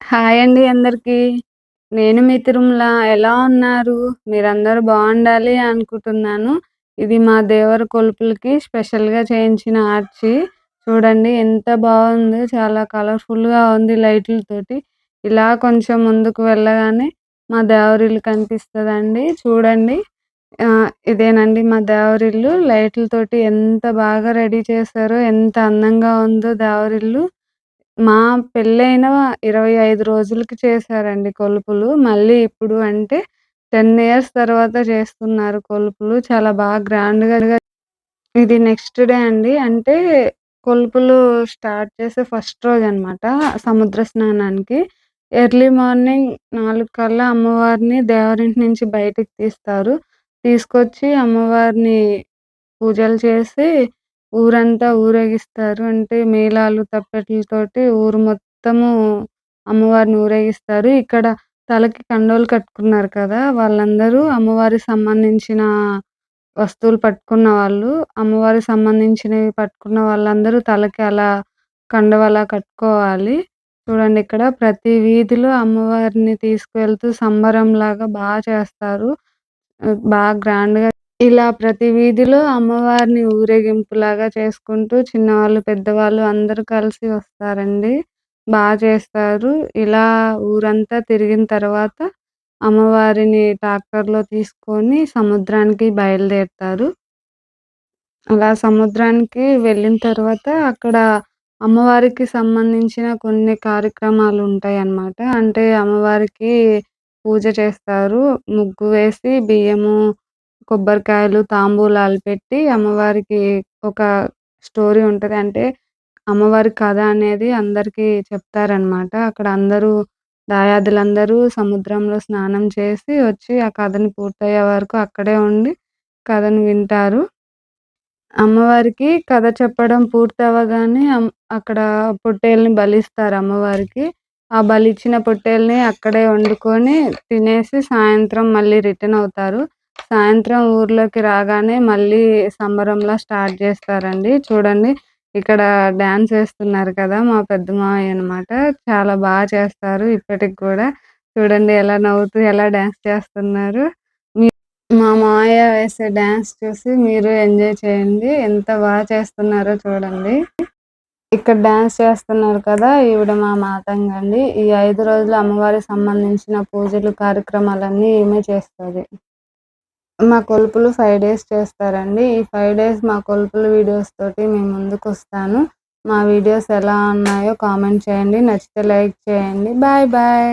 Hi అండి అందరికి. నేను మీ తిరుమల. ఎలా ఉన్నారు? మీరందరూ బాగుండాలి అనుకుంటున్నాను. ఇది మా దేవర కొలుపులకి స్పెషల్గా చేయించిన ఆర్చి. చూడండి ఎంత బాగుందో చాలా కలర్ఫుల్గా ఉంది లైట్లతోటి. ఇలా కొంచెం ముందుకు వెళ్ళగానే మా దేవరిల్లు కనిపిస్తుందండి. చూడండి. ఆ ఇదేనండి మా దేవరిల్లు లైట్లతోటి ఎంత బాగా రెడీ చేశారో ఎంత అందంగా ఉందో దేవరిల్లు మా పెళ్ళైన 25 రోజులకి చేశారండి కొలుపులు. మళ్ళీ ఇప్పుడు అంటే 10 ఇయర్స్ తర్వాత చేస్తున్నారు కొలుపులు. చాలా బాగా గ్రాండ్గా ఇది నెక్స్ట్ డే అండి. అంటే కొలుపులు స్టార్ట్ చేసే ఫస్ట్ రోజు అనమాట సముద్ర స్నానానికి. ఎర్లీ మార్నింగ్ నాలుగు కల్లా అమ్మవారిని దేవరింటి నుంచి బయటికి తీస్తారు. తీసుకొచ్చి అమ్మవారిని పూజలు చేసి ఊరంతా ఊరేగిస్తారు. అంటే మేళాలు, తప్పెట్లతోటి ఊరు మొత్తము అమ్మవారిని ఊరేగిస్తారు. ఇక్కడ తలకి కండువాలు కట్టుకున్నారు కదా! వాళ్ళందరూ అమ్మవారికి సంబంధించిన వస్తువులు పట్టుకున్న వాళ్ళు, అమ్మవారికి సంబంధించినవి పట్టుకున్న వాళ్ళందరూ తలకి అలా కండువలా కట్టుకోవాలి. చూడండి ఇక్కడ ప్రతి వీధిలో అమ్మవారిని తీసుకువెళ్తూ సంబరంలాగా బాగా చేస్తారు. బాగా బాగా గ్రాండ్‌గా ఇలా ప్రతి వీధిలో అమ్మవారిని ఊరేగింపులాగా చేసుకుంటూ చిన్నవాళ్ళు, పెద్దవాళ్ళు అందరూ కలిసి వస్తారండి. బాగా చేస్తారు. ఇలా ఊరంతా తిరిగిన తర్వాత అమ్మవారిని ట్రాక్టర్‌లో తీసుకొని సముద్రానికి బయలుదేరుతారు. అలా సముద్రానికి వెళ్ళిన తర్వాత అక్కడ అమ్మవారికి సంబంధించిన కొన్ని కార్యక్రమాలు ఉంటాయి అన్నమాట అంటే అమ్మవారికి పూజ చేస్తారు. ముగ్గు వేసి బియ్యము, కొబ్బరికాయలు, తాంబూలాలు పెట్టి అమ్మవారికి ఒక స్టోరీ ఉంటది. అంటే అమ్మవారి కథ అనేది అందరికీ చెప్తారనమాట. అక్కడ అందరూ దాయాదులందరూ సముద్రంలో స్నానం చేసి వచ్చి ఆ కథని పూర్తయ్యే వరకు అక్కడే ఉండి కథను వింటారు. అమ్మవారికి కథ చెప్పడం పూర్తవ్వగానే అక్కడ పొట్టేలుని బలిస్తారు అమ్మవారికి. ఆ బలిచ్చిన పొట్టేల్ని అక్కడే వండుకొని తినేసి సాయంత్రం మళ్ళీ రిటర్న్ అవుతారు. సాయంత్రం ఊర్లోకి రాగానే మళ్ళీ సంబరంలా స్టార్ట్ చేస్తారండి. చూడండి ఇక్కడ డాన్స్ వేస్తున్నారు కదా! మా పెద్ద మావయ్య అనమాట. చాలా బాగా చేస్తారు ఇప్పటికి కూడా. చూడండి ఎలా నవ్వుతూ ఎలా డాన్స్ చేస్తున్నారు. మా మావయ్య వేసే డాన్స్ చూసి మీరు ఎంజాయ్ చేయండి. ఎంత బాగా చేస్తున్నారో చూడండి. ఇక్కడ డాన్స్ చేస్తున్నారు కదా! ఈవిడ మా మాతంగండి. ఈ ఐదు రోజులు అమ్మవారికి సంబంధించిన పూజలు, కార్యక్రమాలన్నీ ఈమె చేస్తది. మా కొలుపులు ఫైవ్ డేస్ చేస్తారండి. ఈ ఫైవ్ డేస్ మా కొలుపుల వీడియోస్ తోటి మీ ముందుకొస్తాను. మా వీడియోస్ ఎలా ఉన్నాయో కామెంట్ చేయండి. నచ్చితే లైక్ చేయండి. Bye bye.